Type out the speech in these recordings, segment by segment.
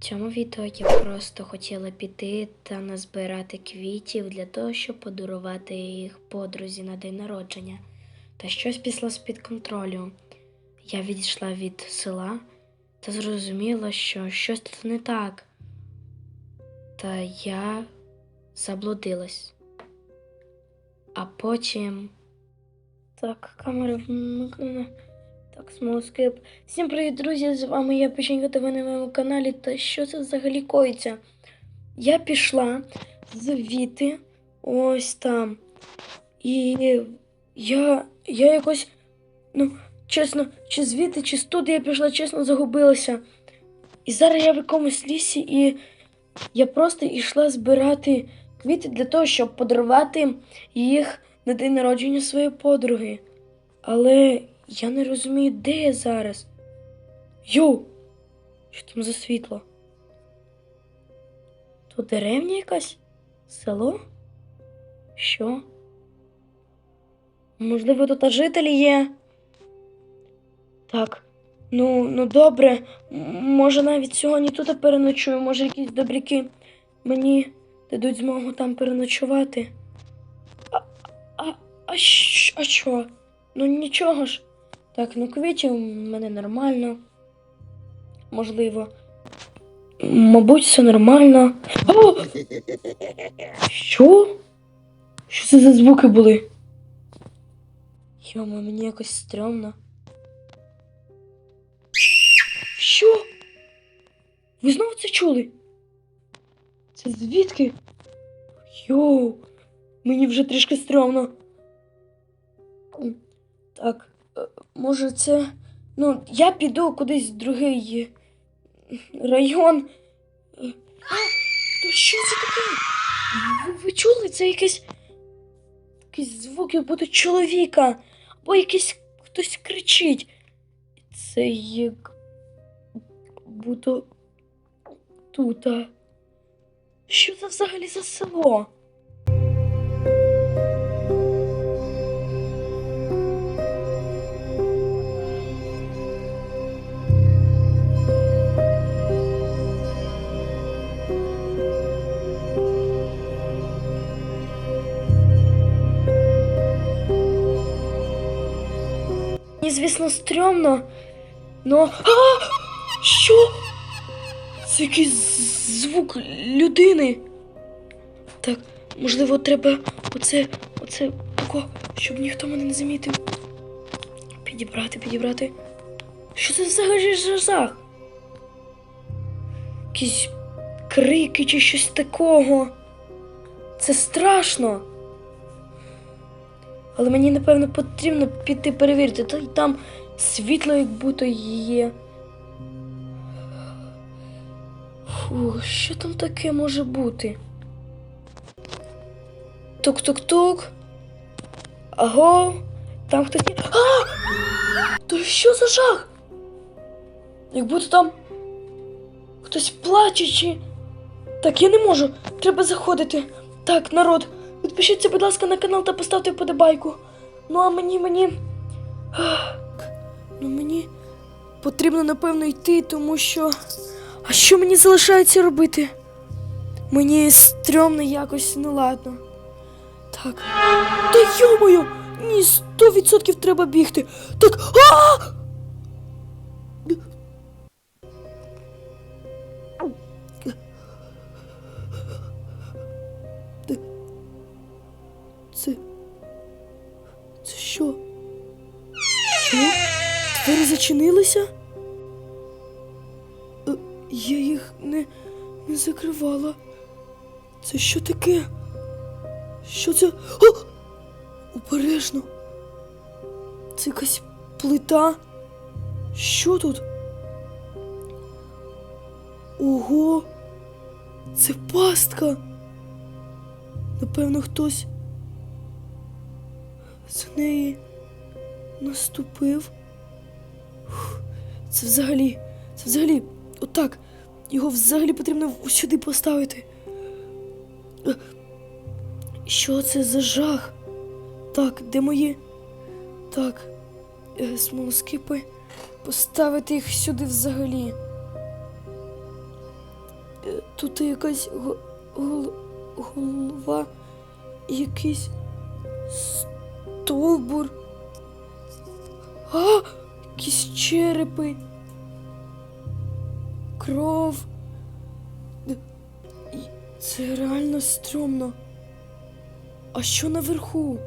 Цьому відео я просто хотіла піти та назбирати квітів для того, щоб подарувати їх подрузі на день народження. Та щось пішло з-під контролю. Я відійшла від села та зрозуміла, що щось тут не так. Та я заблудилась. А потім. Так, камера смолоскип. Всім привіт, друзі! З вами я Печенька ТВ на моєму каналі. Та що це взагалі коїться? Я пішла звідти ось там. І я, я якось, ну, чесно, чи звідти, чи студи я пішла, чесно, загубилася. І зараз я в якомусь лісі, і я просто йшла збирати квіти для того, щоб подарувати їх на день народження своєї подруги. Але я не розумію, де я зараз. Йоу! Що там за світло? Тут деревня якась? Село? Що? Можливо, тут жителі є? Так. Ну, ну добре. Може навіть сьогодні тут переночую, може якісь добряки мені дадуть змогу там переночувати. А, а, а, щ- а що? Ну нічого ж. Так, ну квітів в мене нормально. Можливо. Мабуть, все нормально. О! Що? Що це за звуки були? Йома, мені якось стрьомно. Що? Ви знову це чули? Це звідки? Йоу, мені вже трішки стрьомно. Так, може це. Ну, я піду кудись в другий район. А, то що це таке? Ви, ви чули? Це якесь. Якісь звуки будуть чоловіка, або якийсь хтось кричить. Це як буду тут. Що це взагалі за село? Звісно, стрьомно, но. А! Що? Це якийсь звук людини. Так, можливо, треба оце, оце, тако, щоб ніхто мене не замітив. Підібрати, підібрати. Що це взагалі за жах? Якісь крики чи щось такого. Це страшно. Але мені, напевно, потрібно піти перевірити. Та й там світло як будто є. Фу, що там таке може бути? Тук-тук-тук. Аго, там хтось. А! То що за жах? Як будто там хтось плаче чи. Так, я не можу. Треба заходити. Так, народ, підпишіться, будь ласка, на канал та поставте вподобайку. Ну а мені, мені. Ну мені потрібно, напевно, йти, тому що. А що мені залишається робити? Мені стрьомно якось, ну ладно. Так. Та йомою! Ні, сто відсотків треба бігти. Так. А! Це. Це що? Що? Двері зачинилися? Е, Я їх не, не закривала. Це що таке? Що це? О! Обережно. Це якась плита. Що тут? Ого! Це пастка. Напевно, хтось з неї наступив. Це взагалі, це взагалі, отак. Його взагалі потрібно сюди поставити. Е, Що це за жах? Так, де мої? Так, е, смолоскипи. Поставити їх сюди взагалі. Е, Тут якась голова, якийсь стовбур. А, якісь черепи. Кров. Це реально стрьомно. А що наверху?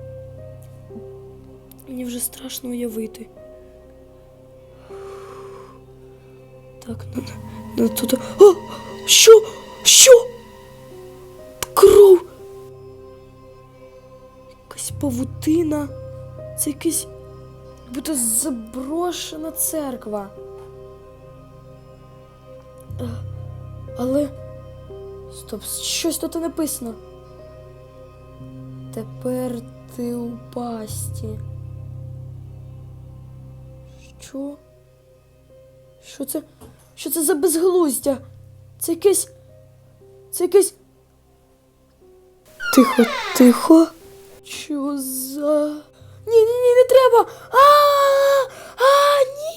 Мені вже страшно уявити. Так, ну, ну тут. О! Що? Що? Павутина. Це якась. Будто заброшена церква. Е, Але. Стоп, щось тут написано. Тепер ти у пасті. Що? Що це? Що це за безглуздя? Це якесь. Це якесь. Тихо, тихо. Хочу за. Ні, ні, ні, не треба. А, а, ні.